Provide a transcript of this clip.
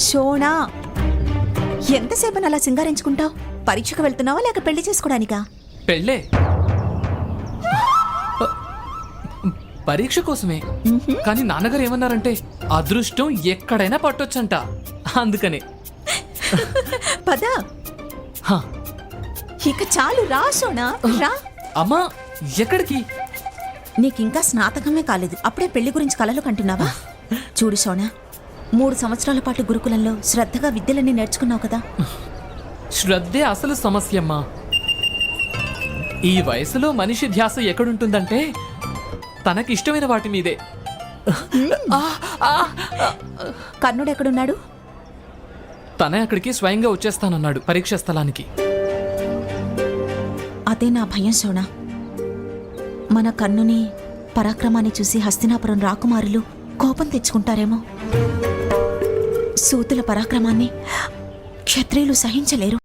షోనా ఎంతసేపు అలా సింగారించుకుంటావు? పరీక్షకు వెళ్తున్నావా లేక పెళ్ళి చేసుకోవడానికా పెళ్ళే. పరీక్ష కోసమే. కానీ నాన్నగారు ఏమన్నారంటే అదృష్టం ఎక్కడైనా పట్టొచ్చంట. అందుకనే. పద. హ, ఇక చాలు రా షోనా రా. అమ్మా ఎక్కడికి? నీకింకా స్నాతకమే కాలేదు. అప్పుడే పెళ్ళి గురించి కలలు కంటున్నావా? చూడు సోనా మూడు సంవత్సరాల పాటు గురుకులంలో శ్రద్ధగా విద్యలన్నీ నేర్చుకున్నావు కదా? శ్రద్ధే అసలు సమస్య అమ్మా. ఈ వయసులో మనిషి ధ్యాస ఎక్కడుంటుందంటే తనకిష్టమైన వాటి మీదే. ఆ, ఆ, కర్ణుడు ఎక్కడున్నాడు? తనే అక్కడికి స్వయంగా వచ్చేస్తానన్నాడు పరీక్ష స్థలానికి. అదే నా భయం సోనా. మన కన్నుని పరాక్రమాన్ని చూసి హస్తినాపురం రాకుమారులు కోపం తెచ్చుకుంటారేమో. సూతుల పరాక్రమాన్ని క్షత్రియులు సహించలేరు.